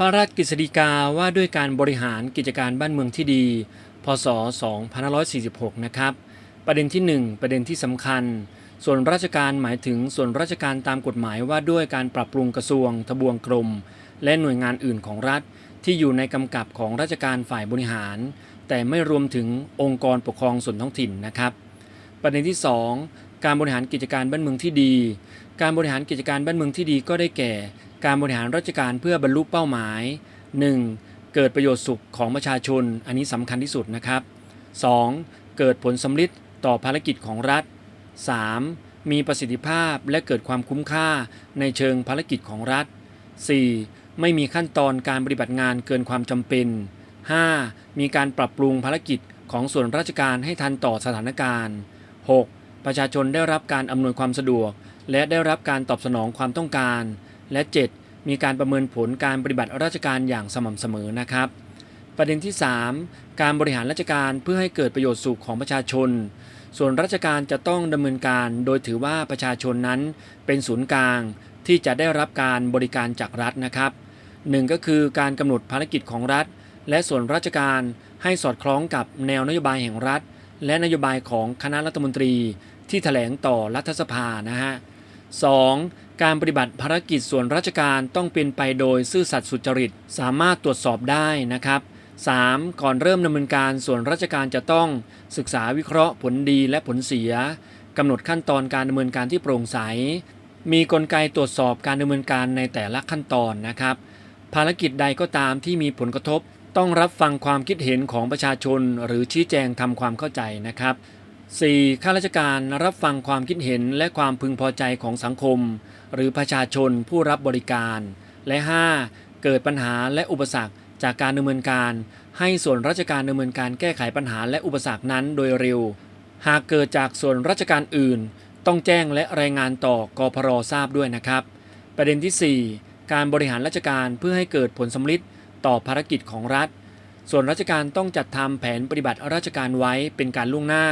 พระราชกฤษฎีกาว่าด้วยการบริหารกิจการบ้านเมืองที่ดี พศ 2546 นะครับ ประเด็นที่ 1 ประเด็นที่สำคัญ ส่วนราชการหมายถึงส่วนราชการตามกฎหมายว่าด้วยการปรับปรุงกระทรวง ทบวงกรม และหน่วยงานอื่นของรัฐ ที่อยู่ในกำกับของราชการฝ่ายบริหาร แต่ไม่รวมถึงองค์กรปกครองส่วนท้องถิ่นนะครับ ประเด็นที่ 2 การบริหารกิจการบ้านเมืองที่ดี การบริหารกิจการบ้านเมืองที่ดีก็ได้แก่ การบริหารราชการเพื่อบรรลุเป้าหมาย 1. เกิดประโยชน์สุขของประชาชน อันนี้สำคัญที่สุดนะครับ 2. เกิดผลสำลิดต่อภารกิจของรัฐ 3. มีประสิทธิภาพและเกิดความคุ้มค่าในเชิงภารกิจของรัฐ 4. ไม่มีขั้นตอนการปฏิบัติงานเกินความจำเป็น 5. มีการปรับปรุงภารกิจของส่วนราชการให้ทันต่อสถานการณ์ 6. ประชาชนได้รับการอำนวยความสะดวก และได้รับการตอบสนองความต้องการ และ 7. มีการประเมินผลการปฏิบัติราชการอย่างสม่ำเสมอนะครับ ประเด็นที่ 3 การบริหารราชการเพื่อให้เกิดประโยชน์สุขของประชาชน ส่วนราชการจะต้องดำเนินการโดยถือว่าประชาชนนั้นเป็นศูนย์กลางที่จะได้รับการบริการจากรัฐนะครับหนึ่งก็คือการกำหนดภารกิจของรัฐ และส่วนราชการให้สอดคล้องกับแนวนโยบายแห่งรัฐ และนโยบายของคณะรัฐมนตรีที่แถลงต่อรัฐสภานะฮะ 2. การปฏิบัติภารกิจส่วนราชการต้องเป็นไปโดยซื่อสัตย์สุจริต สามารถตรวจสอบได้นะครับ 3. ก่อนเริ่มดำเนินการส่วนราชการจะต้อง ศึกษาวิเคราะห์ผลดีและผลเสียกำหนดขั้นตอนการดำเนินการที่โปร่งใส มีกลไกตรวจสอบการดำเนินการในแต่ละขั้นตอนนะครับ ภารกิจใดก็ตามที่มีผลกระทบ ต้องรับฟังความคิดเห็นของประชาชน หรือชี้แจงทำความเข้าใจนะครับ 4. ข้าราชการรับฟังความคิดเห็นและความพึงพอใจของสังคม หรือประชาชนผู้รับบริการ และ 5. เกิดปัญหาและอุปสรรคจากการดำเนินการ ให้ส่วนราชการดำเนินการแก้ไขปัญหาและอุปสรรคนั้นโดยเร็ว หากเกิดจากส่วนราชการอื่น ต้องแจ้งและรายงานต่อกพรทราบด้วยนะครับ ประเด็นที่ 4 การบริหารราชการเพื่อให้เกิดผลสำลิดต่อภารกิจของรัฐ ส่วนราชการต้องจัดทำแผนปฏิบัติราชการไว้เป็นการล่วงหน้า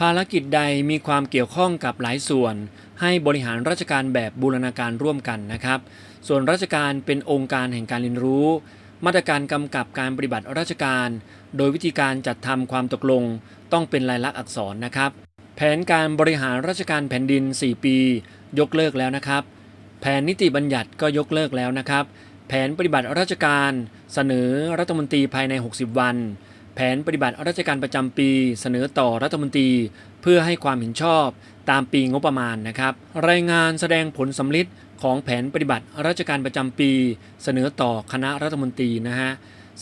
ภารกิจใดมีความเกี่ยวข้องกับหลายส่วน ให้บริหารราชการแบบบูรณาการร่วมกันนะครับ ส่วนราชการเป็นองค์การแห่งการเรียนรู้ มาตรการกำกับการปฏิบัติราชการ โดยวิธีการจัดทำความตกลง ต้องเป็นลายลักษณ์อักษรนะครับ แผนการบริหารราชการแผ่นดิน 4 ปี ยกเลิกแล้วนะครับ แผนนิติบัญญัติก็ยกเลิกแล้วนะครับ แผนปฏิบัติราชการ เสนอรัฐมนตรีภายใน 60 วัน แผนปฏิบัติราชการประจำปี เสนอต่อรัฐมนตรี เพื่อให้ความเห็นชอบตามปีงบประมาณนะครับ รายงานแสดงผลสำลิดของแผนปฏิบัติราชการประจำปี เสนอต่อคณะรัฐมนตรีนะฮะ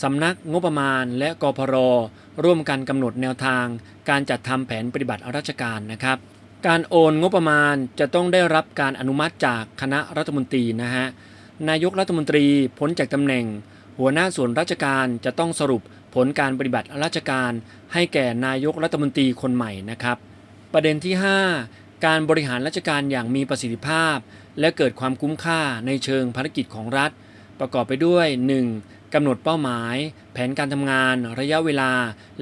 สำนักงบประมาณและกพรร่วมกันกำหนดแนวทาง การจัดทำแผนปฏิบัติราชการนะครับ การโอนงบประมาณจะต้องได้รับการอนุมัติจากคณะรัฐมนตรีนะฮะนายกรัฐมนตรีพ้นจากตำแหน่ง หัวหน้าส่วนราชการจะต้องสรุป ผลการปฏิบัติราชการให้แก่นายกรัฐมนตรีคนใหม่นะครับ ประเด็นที่ 5 การบริหารราชการอย่างมีประสิทธิภาพ และเกิดความคุ้มค่าในเชิงภารกิจของรัฐ ประกอบไปด้วย 1. กำหนดเป้าหมาย แผนการทำงาน ระยะเวลา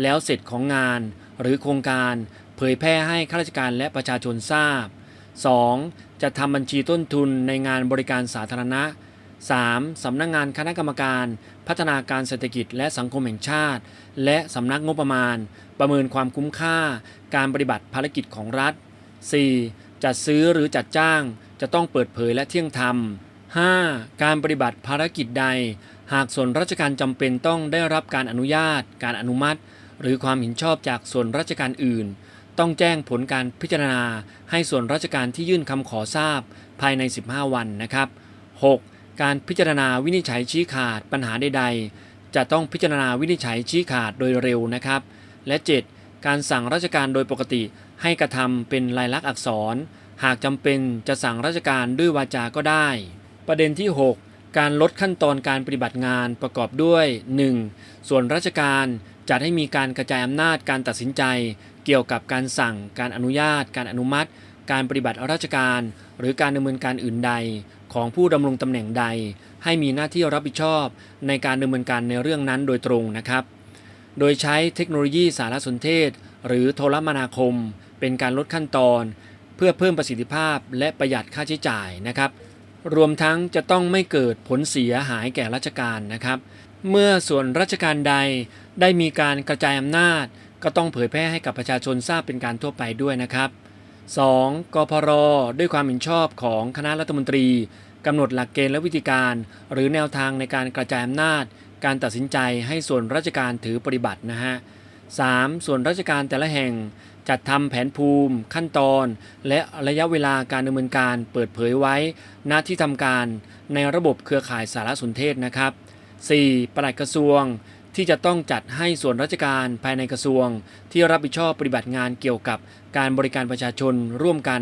แล้วเสร็จของงาน หรือโครงการ เผยแพร่ให้ข้าราชการและประชาชนทราบ 2. จะทำบัญชีต้นทุนในงานบริการสาธารณะ 3. สำนักงงานคณะกรรมการ พัฒนาการเศรษฐกิจและสังคมแห่งชาติ และสำนักงบประมาณ ประเมินความคุ้มค่า การปฏิบัติภารกิจของรัฐ 4. จัดซื้อหรือจัดจ้าง จะต้องเปิดเผยและเที่ยงธรรม 5. การปฏิบัติภารกิจใด หากส่วนราชการจำเป็นต้องได้รับการอนุญาต การอนุมัติ หรือความเห็นชอบจากส่วนราชการอื่น ต้องแจ้งผลการพิจารณา ให้ส่วนราชการที่ยื่นคำขอทราบ ภายใน 15 วันนะครับ 6. การพิจารณาวินิจฉัยชี้ขาดปัญหาใดๆ จะต้องพิจารณาวินิจฉัยชี้ขาดโดยเร็วนะครับ และ 7. การสั่งราชการโดยปกติให้กระทำเป็นลายลักษณ์อักษร หากจำเป็นจะสั่งราชการด้วยวาจาก็ได้ ประเด็นที่ 6 การลดขั้นตอนการปฏิบัติงานประกอบด้วย 1. ส่วนราชการจัดให้มีการกระจายอำนาจการตัดสินใจ เกี่ยวกับการสั่ง การอนุญาต การอนุมัติ การปฏิบัติราชการ หรือการดำเนินการอื่นใด ของผู้ดำรงตำแหน่งใด ให้มีหน้าที่รับผิดชอบในการดำเนินการในเรื่องนั้นโดยตรงนะครับ โดยใช้เทคโนโลยีสารสนเทศ หรือโทรมนาคม เป็นการลดขั้นตอน เพื่อเพิ่มประสิทธิภาพและประหยัดค่าใช้จ่ายนะครับ รวมทั้งจะต้องไม่เกิดผลเสียหายแก่ราชการนะครับ เมื่อส่วนราชการใดได้มีการกระจายอำนาจ ก็ต้องเผยแพร่ให้กับประชาชนทราบเป็นการทั่วไปด้วยนะครับ 2. กพรด้วยความเห็นชอบของคณะรัฐมนตรีกำหนดหลักเกณฑ์และวิธีการ หรือแนวทางในการกระจายอำนาจ การตัดสินใจให้ส่วนราชการถือปฏิบัตินะฮะ 3. ส่วนราชการแต่ละแห่ง จัดทำแผนภูมิ ขั้นตอน และระยะเวลาการดำเนินการเปิดเผยไว้ณที่ทำการในระบบเครือข่ายสารสนเทศนะครับ 4. ปลัดกระทรวง ที่จะต้องจัดให้ส่วนราชการภายในกระทรวง ที่รับผิดชอบปฏิบัติงานเกี่ยวกับการบริการประชาชนร่วมกัน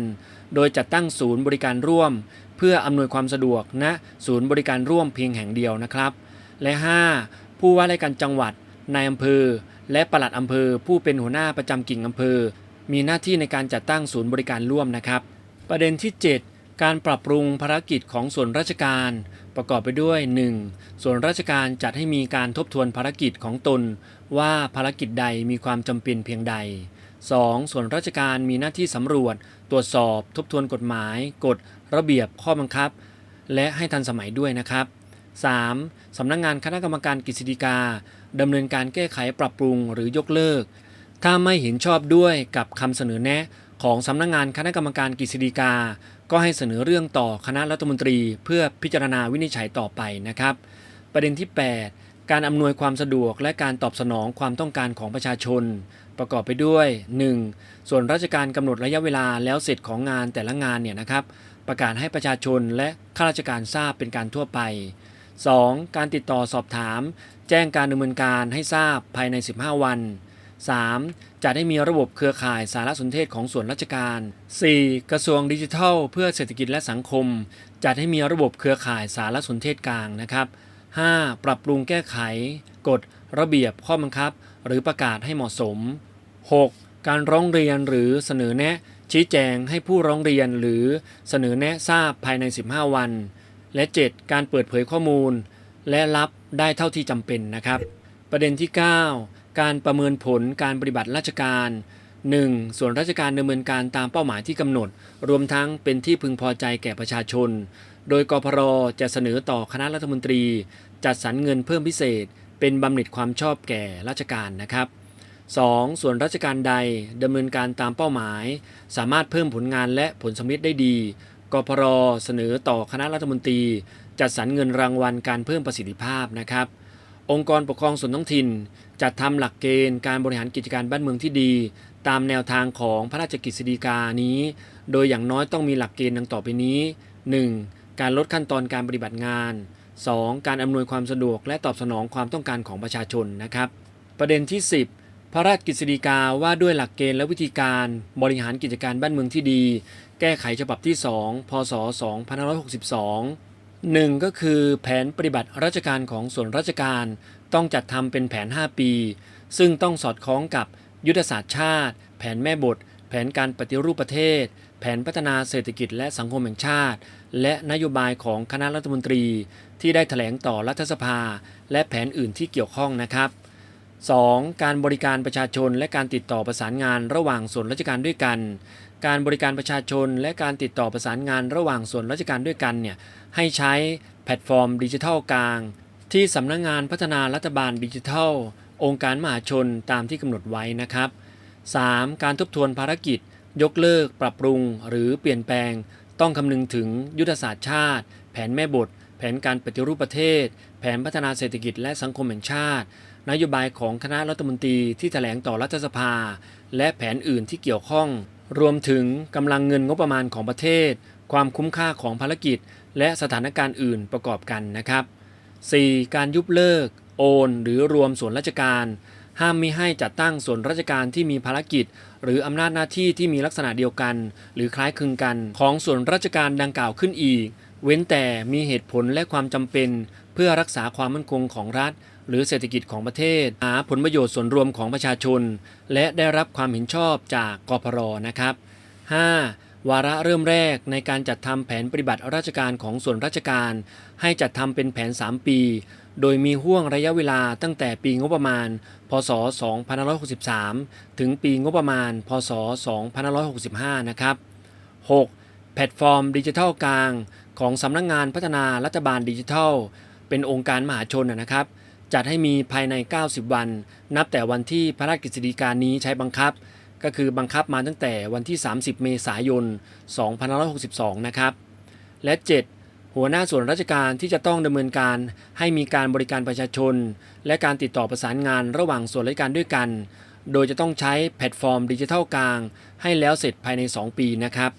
โดยจัดตั้งศูนย์บริการร่วม เพื่ออำนวยความสะดวกณศูนย์บริการร่วมเพียงแห่งเดียวนะครับ และ 5. ผู้ว่าราชการจังหวัดนายอำเภอ และปลัดอำเภอ ผู้เป็นหัวหน้าประจำกิ่งอำเภอ มีหน้าที่ในการจัดตั้งศูนย์บริการร่วมนะครับ ประเด็นที่ 7 การปรับปรุงภารกิจของส่วนราชการ ประกอบไปด้วย 1. ส่วนราชการจัดให้มีการทบทวนภารกิจของตน ว่าภารกิจใดมีความจำเป็นเพียงใด 2. ส่วนราชการมีหน้าที่สำรวจ ตรวจสอบ ทบทวนกฎหมาย กฎ ระเบียบข้อบังคับ และให้ทันสมัยด้วยนะครับ 3. สำนักงงานคณะกรรมการกฤษฎีกาดำเนินการแก้ไขปรับปรุงหรือยกเลิก ถ้าไม่เห็นชอบด้วยกับคำเสนอแนะ ของสำนักงงานคณะกรรมการกฤษฎีกา ก็ให้เสนอเรื่องต่อคณะรัฐมนตรี เพื่อพิจารณาวินิจฉัยต่อไปนะครับ ประเด็นที่ 8 การอำนวยความสะดวกและการตอบสนองความต้องการของประชาชน ประกอบไปด้วย 1. ส่วนราชการกำหนดระยะเวลาแล้วเสร็จของงานแต่ละงานเนี่ยนะครับ ประกาศให้ประชาชนและข้าราชการทราบเป็นการทั่วไป 2. การติดต่อสอบถาม แจ้งการดำเนินการให้ทราบภายใน 15 วัน 3. จัดให้มีระบบเครือข่ายสารสนเทศของส่วนราชการ 4. กระทรวงดิจิทัล เพื่อเศรษฐกิจและสังคม จัดให้มีระบบเครือข่ายสารสนเทศกลางนะครับ 5. ปรับปรุงแก้ไข กฎ ระเบียบข้อบังคับ หรือประกาศให้เหมาะสม 6. การร้องเรียนหรือเสนอแนะ ชี้แจงให้ผู้ร้องเรียนหรือเสนอแนะทราบภายใน 15 วัน และ 7. การเปิดเผยข้อมูล และรับได้เท่าที่จำเป็นนะครับ ประเด็นที่ 9 การประเมินผลการปฏิบัติราชการ 1. ส่วนราชการดำเนินการตามเป้าหมายที่กำหนด รวมทั้งเป็นที่พึงพอใจแก่ประชาชน โดยกพรจะเสนอต่อคณะรัฐมนตรี จัดสรรเงินเพิ่มพิเศษ เป็นบำเหน็จความชอบแก่ราชการนะครับ 2. ส่วนราชการใดดำเนินการตามเป้าหมาย สามารถเพิ่มผลงานและผลสำเร็จได้ดีกพรเสนอต่อคณะรัฐมนตรี จัดสรรเงินรางวัลการเพิ่มประสิทธิภาพนะครับ องค์กรปกครองส่วนท้องถิ่น จัดทำหลักเกณฑ์การบริหารกิจการบ้านเมืองที่ดี ตามแนวทางของพระราชกฤษฎีกานี้ โดยอย่างน้อยต้องมีหลักเกณฑ์ดังต่อไปนี้ 1. การลดขั้นตอนการปฏิบัติงาน 2. การอำนวยความสะดวกและตอบสนองความต้องการของประชาชนนะครับ ประเด็นที่ 10 พระราชกฤษฎีกาว่าด้วยหลักเกณฑ์และวิธีการบริหารกิจการบ้านเมืองที่ดี แก้ไขฉบับที่ 2 พศ 2562 1. ก็คือแผนปฏิบัติราชการของส่วนราชการ ต้องจัดทำเป็นแผน 5 ปี ซึ่งต้องสอดคล้องกับยุทธศาสตร์ชาติ แผนแม่บท แผนการปฏิรูปประเทศ แผนพัฒนาเศรษฐกิจและสังคมแห่งชาติ และนโยบายของคณะรัฐมนตรี ที่ได้แถลงต่อรัฐสภา และแผนอื่นที่เกี่ยวข้องนะครับ 2. การบริการประชาชนและการติดต่อประสานงานระหว่างส่วนราชการด้วยกัน การบริการประชาชน และการติดต่อประสานงานระหว่างส่วนราชการด้วยกันเนี่ยให้ใช้แพลตฟอร์มดิจิทัลกลาง ที่สำนักงงานพัฒนารัฐบาลดิจิทัล องค์การมหาชนตามที่กำหนดไว้นะครับ 3. การทบทวนภารกิจ ยกเลิก ปรับปรุง หรือเปลี่ยนแปลง ต้องคำนึงถึงยุทธศาสตร์ชาติ แผนแม่บท แผนการปฏิรูปประเทศ แผนพัฒนาเศรษฐกิจและสังคมแห่งชาติ นโยบายของคณะรัฐมนตรีที่แถลงต่อรัฐสภา และแผนอื่นที่เกี่ยวข้อง รวมถึงกำลังเงินงบประมาณของประเทศ ความคุ้มค่าของภารกิจ และสถานการณ์อื่นประกอบกันนะครับ 4. การยุบเลิก โอน หรือรวมส่วนราชการ ห้ามมิให้จัดตั้งส่วนราชการที่มีภารกิจ หรืออำนาจหน้าที่ที่มีลักษณะเดียวกัน หรือคล้ายคลึงกันของส่วนราชการดังกล่าวขึ้นอีก เว้นแต่มีเหตุผลและความจำเป็น พื่อรักษาความมั่นคงของรัฐ หรือเศรษฐกิจของประเทศ หาผลประโยชน์ส่วนรวมของประชาชน และได้รับความเห็นชอบจากกพรนะครับ 5. วาระเริ่มแรกในการจัดทำแผนปฏิบัติราชการของส่วนราชการ ให้จัดทำเป็นแผน 3 ปี โดยมีห่วงระยะเวลาตั้งแต่ปีงบประมาณ พศ 2563 ถึงปีงบประมาณ พศ 2565 นะครับ 6. แพลตฟอร์มดิจิทัลกลาง ของสำนักงงานพัฒนารัฐบาลดิจิทัล เป็นองค์การมหาชนนะครับ จัดให้มีภายใน 90 วัน นับแต่วันที่พระราชกฤษฎีกานี้ใช้บังคับ ก็คือบังคับมาตั้งแต่วันที่ 30 เมษายน 2562 นะครับ และ 7 หัวหน้าส่วนราชการที่จะต้องดำเนินการให้มีการบริการประชาชน และการติดต่อประสานงานระหว่างส่วนราชการด้วยกัน โดยจะต้องใช้แพลตฟอร์มดิจิทัลกลาง ให้แล้วเสร็จภายใน 2 ปีนะครับ